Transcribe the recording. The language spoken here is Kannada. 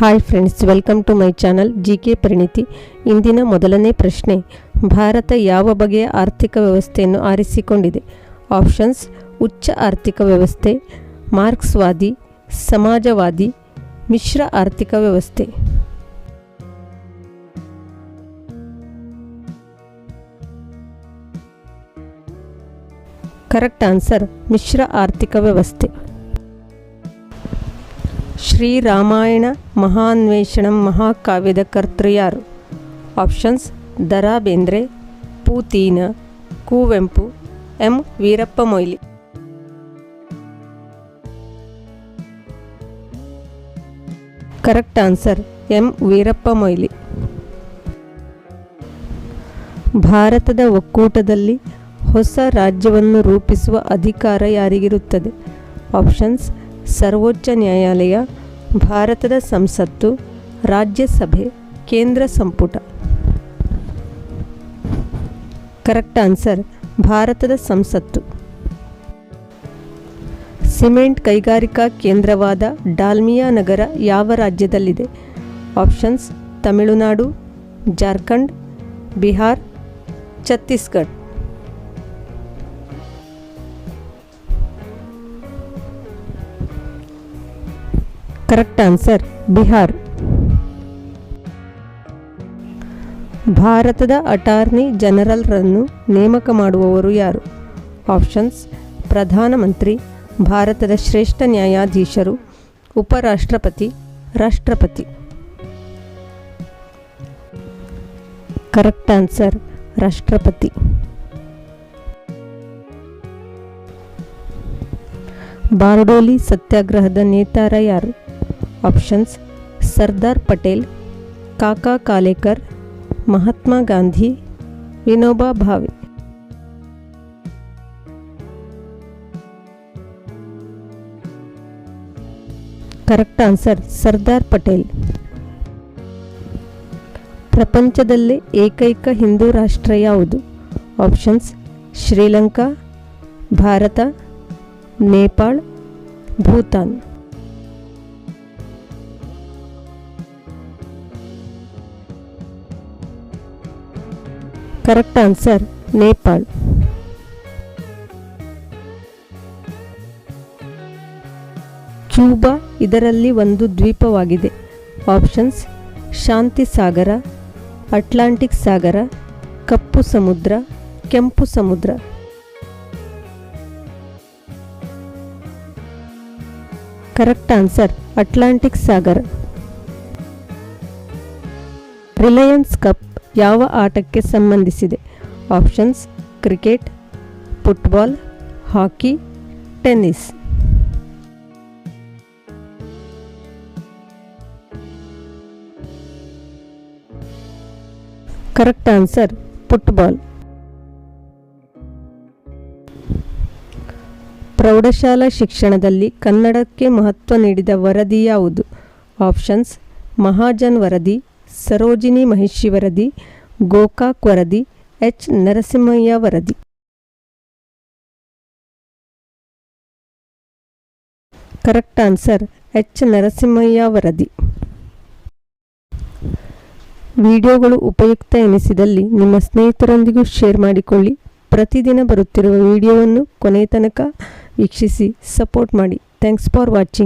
Hi friends welcome to my channel G K Parinithi ಇಂದಿನ ಮೊದಲನೇ ಪ್ರಶ್ನೆ, ಭಾರತ ಯಾವ ಬಗೆಯ ಆರ್ಥಿಕ ವ್ಯವಸ್ಥೆಯನ್ನು ಆರಿಸಿಕೊಂಡಿದೆ? ಆಪ್ಷನ್ಸ್ ಉಚ್ಚ ಆರ್ಥಿಕ ವ್ಯವಸ್ಥೆ, ಮಾರ್ಕ್ಸ್ವಾದಿ, ಸಮಾಜವಾದಿ, ಮಿಶ್ರ ಆರ್ಥಿಕ ವ್ಯವಸ್ಥೆ. ಕರೆಕ್ಟ್ ಆನ್ಸರ್ ಮಿಶ್ರ ಆರ್ಥಿಕ ವ್ಯವಸ್ಥೆ. ಶ್ರೀರಾಮಾಯಣ ಮಹಾನ್ವೇಷಣಂ ಮಹಾಕಾವ್ಯದ ಕರ್ತೃ ಯಾರು ಆಪ್ಷನ್ಸ್ ದರಾ Bendre ಪೂತೀನ, Kuvempu, M. Veerappa Moily correct answer, M. Veerappa Moily ಭಾರತದ ಒಕ್ಕೂಟದಲ್ಲಿ ಹೊಸ ರಾಜ್ಯವನ್ನು ರೂಪಿಸುವ ಅಧಿಕಾರ ಯಾರಿಗಿರುತ್ತದೆ? ಆಪ್ಷನ್ಸ್ ಸರ್ವೋಚ್ಚ ನ್ಯಾಯಾಲಯ, ಭಾರತದ ಸಂಸತ್ತು, ರಾಜ್ಯಸಭೆ, ಕೇಂದ್ರ ಸಂಪುಟ. ಕರೆಕ್ಟ್ ಆನ್ಸರ್, ಭಾರತದ ಸಂಸತ್ತು. ಸಿಮೆಂಟ್ ಕೈಗಾರಿಕಾ ಕೇಂದ್ರವಾದ ಡಾಲ್ಮಿಯಾ ನಗರ ಯಾವ ರಾಜ್ಯದಲ್ಲಿದೆ? Options, Tamil Nadu, Jharkhand, Bihar, Chhattisgarh. Correct answer Bihar. ಭಾರತದ ಅಟಾರ್ನಿ ಜನರಲ್ರನ್ನು ನೇಮಕ ಮಾಡುವವರು ಯಾರು? ಆಪ್ಷನ್ಸ್, ಪ್ರಧಾನಮಂತ್ರಿ, ಭಾರತದ ಶ್ರೇಷ್ಠ ನ್ಯಾಯಾಧೀಶರು, ಉಪರಾಷ್ಟ್ರಪತಿ, ರಾಷ್ಟ್ರಪತಿ. ಕರೆಕ್ಟ್ ಆನ್ಸರ್ ರಾಷ್ಟ್ರಪತಿ. ಬಾರ್ಡೋಲಿ ಸತ್ಯಾಗ್ರಹದ ನೇತಾರ ಯಾರು? ಆಪ್ಷನ್ಸ್ ಸರ್ದಾರ್ ಪಟೇಲ್ ಕಾಕಾ ಕಾಲೇಕರ್ ಮಹಾತ್ಮ ಗಾಂಧಿ ವಿನೋಬಾ ಭಾವಿ ಕರೆಕ್ಟ್ ಆನ್ಸರ್ ಸರ್ದಾರ್ ಪಟೇಲ್ ಪ್ರಪಂಚದಲ್ಲೇ ಏಕೈಕ ಹಿಂದೂ ರಾಷ್ಟ್ರ ಯಾವುದು? Options Sri Lanka Bharat, Nepal, Bhutan. Correct answer Nepal Cuba ಇದರಲ್ಲಿ ಒಂದು ದ್ವೀಪವಾಗಿದೆ. ಆಪ್ಷನ್ಸ್ ಶಾಂತಿ ಸಾಗರ ಅಟ್ಲಾಂಟಿಕ್ ಸಾಗರ, ಕಪ್ಪು ಸಮುದ್ರ, ಕೆಂಪು ಸಮುದ್ರ. ಕರೆಕ್ಟ್ ಆನ್ಸರ್ ಅಟ್ಲಾಂಟಿಕ್ ಸಾಗರ. ರಿಲಯನ್ಸ್ ಕಪ್ ಯಾವ ಆಟಕ್ಕೆ ಸಂಬಂಧಿಸಿದೆ? Options, cricket, football, hockey, tennis. Correct answer, football. ಪ್ರೌಢಶಾಲಾ ಶಿಕ್ಷಣದಲ್ಲಿ ಕನ್ನಡಕ್ಕೆ ಮಹತ್ವ ನೀಡಿದ ವರದಿ ಯಾವುದು? ಆಪ್ಷನ್ಸ್, ಮಹಾಜನ್ ವರದಿ. ಸರೋಜಿನಿ ಮಹಿಷಿ ವರದಿ ಗೋಕಾಕ್ ವರದಿ ಎಚ್. ನರಸಿಂಹಯ್ಯ ವರದಿ. Correct answer H. ನರಸಿಂಹಯ್ಯ ವರದಿ. ವಿಡಿಯೋಗಳು ಉಪಯುಕ್ತ ಎನಿಸಿದಲ್ಲಿ ನಿಮ್ಮ ಸ್ನೇಹಿತರೊಂದಿಗೂ ಶೇರ್ ಮಾಡಿಕೊಳ್ಳಿ. ಪ್ರತಿದಿನ ಬರುತ್ತಿರುವ ವಿಡಿಯೋವನ್ನು ಕೊನೆಯ ತನಕ ವೀಕ್ಷಿಸಿ, ಸಪೋರ್ಟ್ ಮಾಡಿ. Thanks for watching.